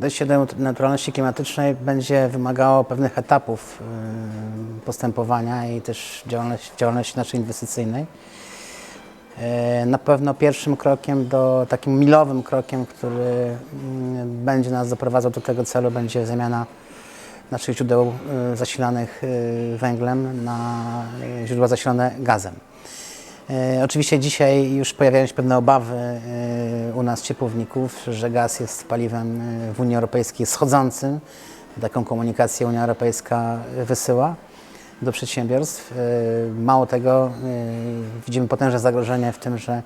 Dojście do neutralności klimatycznej będzie wymagało pewnych etapów y, postępowania i też działalności, działalności naszej inwestycyjnej. E, Na pewno pierwszym krokiem, do, takim milowym krokiem, który mm, będzie nas doprowadzał do tego celu, będzie zamiana naszych źródeł y, zasilanych y, węglem na y, źródła zasilane gazem. E, Oczywiście dzisiaj już pojawiają się pewne obawy e, u nas ciepłowników, że gaz jest paliwem e, w Unii Europejskiej schodzącym. Taką komunikację Unia Europejska wysyła do przedsiębiorstw. Mało tego, widzimy potężne zagrożenie w tym, że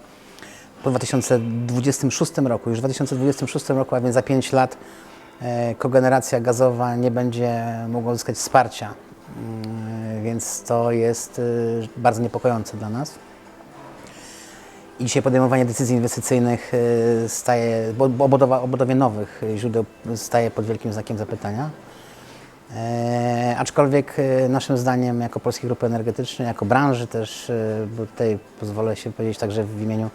po 2026 roku, już w 2026 roku, a więc za 5 lat, kogeneracja gazowa nie będzie mogła uzyskać wsparcia. Mm, Więc to jest bardzo niepokojące dla nas. I dzisiaj podejmowanie decyzji inwestycyjnych y, staje, obudowa, obudowie nowych źródeł staje pod wielkim znakiem zapytania. E, aczkolwiek y, naszym zdaniem jako Polskiej Grupy Energetycznej, jako branży też, y, bo tutaj pozwolę się powiedzieć także w imieniu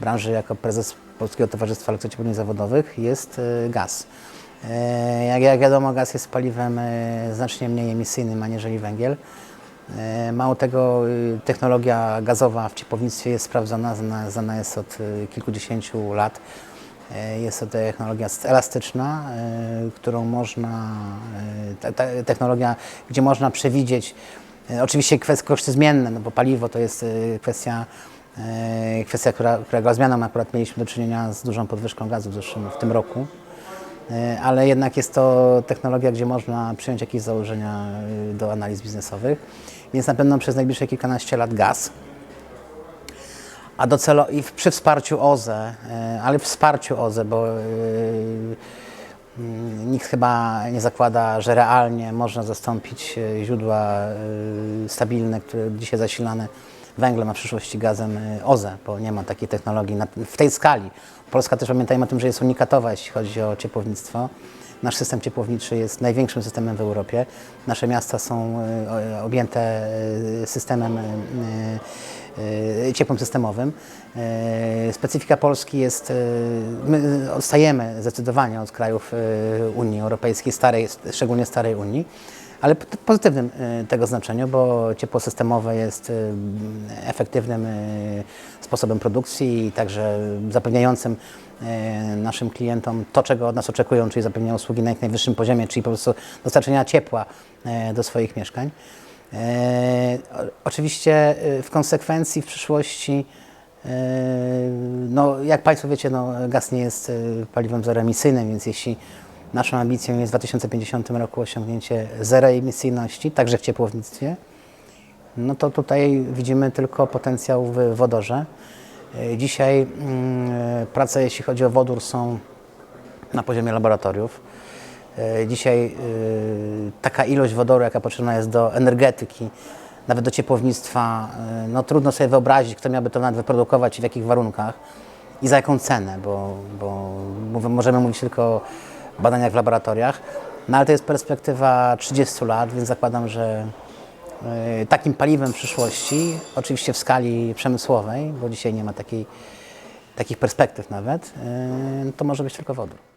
branży jako prezes Polskiego Towarzystwa Elektrociepłowni Zawodowych jest gaz. E, jak, jak wiadomo gaz jest paliwem znacznie mniej emisyjnym aniżeli węgiel. E, Mało tego, y, technologia gazowa w ciepłownictwie jest sprawdzona, znana, jest od y, kilkudziesięciu lat. E, Jest to technologia elastyczna, e, którą można, technologia, gdzie można przewidzieć, oczywiście koszty zmienne, no bo paliwo to jest kwestia, kwestia która, którego zmianą akurat mieliśmy do czynienia z dużą podwyżką gazu w, zeszłym, w tym roku. Ale jednak jest to technologia, gdzie można przyjąć jakieś założenia do analiz biznesowych, więc na pewno przez najbliższe kilkanaście lat gaz. A docelowo i przy wsparciu OZE, e, ale wsparciu OZE, bo y, mm, nikt chyba nie zakłada, że realnie można zastąpić e, źródła stabilne, które dzisiaj zasilane węglem, a w przyszłości gazem y, OZE, bo nie ma takiej technologii na, w tej skali. Polska też pamiętajmy o tym, że jest unikatowa, jeśli chodzi o ciepłownictwo. Nasz system ciepłowniczy jest największym systemem w Europie. Nasze miasta są y, objęte y, systemem ciepłem systemowym. Specyfika Polski jest, my odstajemy zdecydowanie od krajów Unii Europejskiej, starej, szczególnie starej Unii ale pozytywnym y, tego znaczeniu, bo ciepło systemowe jest y, efektywnym y, sposobem produkcji i także zapewniającym naszym klientom to, czego od nas oczekują, czyli zapewnienia usługi na jak najwyższym poziomie, czyli po prostu dostarczenia ciepła do swoich mieszkań. Oczywiście w konsekwencji w przyszłości, no, jak Państwo wiecie, no, gaz nie jest paliwem zeroemisyjnym, więc jeśli naszą ambicją jest w 2050 roku osiągnięcie zeroemisyjności, także w ciepłownictwie, no to tutaj widzimy tylko potencjał w wodorze. Y, Dzisiaj mm, prace, jeśli chodzi o wodór, są na poziomie laboratoriów. E, Dzisiaj y, taka ilość wodoru, jaka potrzebna jest do energetyki, nawet do ciepłownictwa, no trudno sobie wyobrazić, kto miałby to nawet wyprodukować i w jakich warunkach i za jaką cenę, bo, bo mówię, możemy mówić tylko o badaniach w laboratoriach, no ale to jest perspektywa 30 lat, więc zakładam, że y, takim paliwem przyszłości, oczywiście w skali przemysłowej, bo dzisiaj nie ma takiej, takich perspektyw nawet, y, to może być tylko wodór.